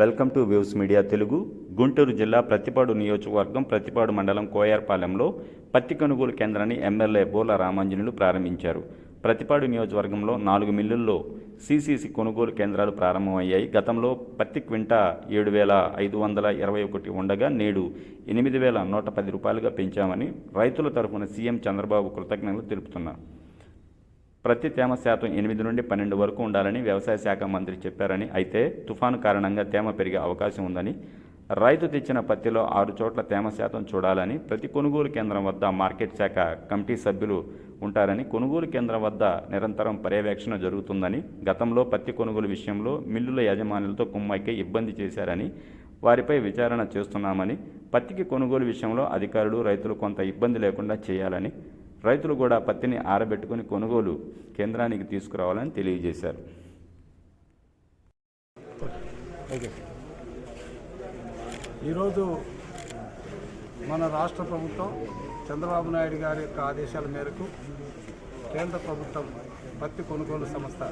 Welcome to views media Telugu. Guntur జిల్లా ప్రతిపాడు నియోజకవర్గం ప్రతిపాడు మండలం కోయార్పాలెంలో పత్తి కొనుగోలు కేంద్రాన్ని ఎమ్మెల్యే బోల రామాంజనులు ప్రారంభించారు. ప్రతిపాడు నియోజకవర్గంలో నాలుగు మిల్లుల్లో సిసిసి కొనుగోలు కేంద్రాలు ప్రారంభమయ్యాయి. గతంలో పత్తి క్వింటా ఏడు వేల ఐదు వందల ఇరవై ఒకటి ఉండగా నేడు ఎనిమిది వేల నూట పది రూపాయలుగా పెంచామని రైతుల తరఫున సీఎం చంద్రబాబు కృతజ్ఞతలు తెలుపుతున్నారు. ప్రతి తేమ శాతం ఎనిమిది నుండి పన్నెండు వరకు ఉండాలని వ్యవసాయ శాఖ మంత్రి చెప్పారని అయితే తుఫాను కారణంగా తేమ పెరిగే అవకాశం ఉందని రైతు తెచ్చిన పత్తిలో ఆరు చోట్ల తేమ శాతం చూడాలని ప్రతి కొనుగోలు కేంద్రం వద్ద మార్కెట్ శాఖ కమిటీ సభ్యులు ఉంటారని కొనుగోలు కేంద్రం వద్ద నిరంతరం పర్యవేక్షణ జరుగుతుందని గతంలో పత్తి కొనుగోలు విషయంలో మిల్లుల యాజమాన్యులతో కుమ్మైకే ఇబ్బంది చేశారని వారిపై విచారణ చేస్తున్నామని పత్తికి కొనుగోలు విషయంలో అధికారులు రైతులు కొంత ఇబ్బంది లేకుండా చేయాలని రైతులు కూడా పత్తిని ఆరబెట్టుకుని కొనుగోలు కేంద్రానికి తీసుకురావాలని తెలియజేశారు. ఈరోజు మన రాష్ట్ర ప్రభుత్వం చంద్రబాబు నాయుడు గారి యొక్క ఆదేశాల మేరకు కేంద్ర ప్రభుత్వం పత్తి కొనుగోలు సంస్థ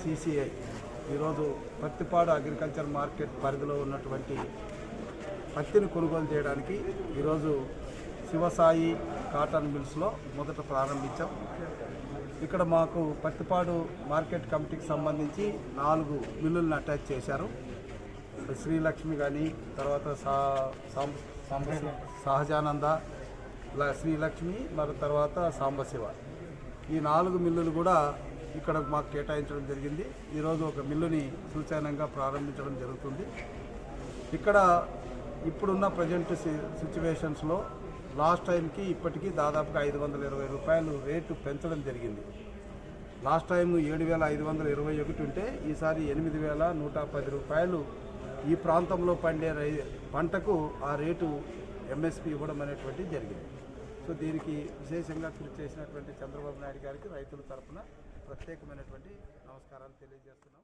సిసిఐ ఈరోజు పత్తిపాడు అగ్రికల్చర్ మార్కెట్ పరిధిలో ఉన్నటువంటి పత్తిని కొనుగోలు చేయడానికి ఈరోజు శివసాయి కాటన్ మిల్స్లో మొదట ప్రారంభించాం. ఇక్కడ మాకు పత్తిపాడు మార్కెట్ కమిటీకి సంబంధించి నాలుగు మిల్లులను అటాచ్ చేశారు. శ్రీలక్ష్మి కానీ తర్వాత సా సాం- సాంబశివ. సహజానంద శ్రీలక్ష్మి మరి తర్వాత సాంబశివ. ఈ నాలుగు మిల్లులు కూడా ఇక్కడ మాకు కేటాయించడం జరిగింది. ఈరోజు ఒక మిల్లుని సూచనంగా ప్రారంభించడం జరుగుతుంది. ఇక్కడ ఇప్పుడున్న ప్రజెంట్ సిచ్యువేషన్స్లో లాస్ట్ టైంకి ఇప్పటికీ దాదాపుగా ఐదు వందల ఇరవై రూపాయలు రేటు పెంచడం జరిగింది. లాస్ట్ టైం ఏడు వేల ఐదు వందల ఇరవై ఒకటి ఉంటే ఈసారి ఎనిమిది వేల నూట పది రూపాయలు ఈ ప్రాంతంలో పండే రై పంటకు ఆ రేటు ఎంఎస్పి ఇవ్వడం అనేటువంటిది జరిగింది. సో దీనికి విశేషంగా కృషి చేసినటువంటి చంద్రబాబు నాయుడు గారికి రైతుల తరఫున ప్రత్యేకమైనటువంటి నమస్కారాలు తెలియజేస్తున్నాం.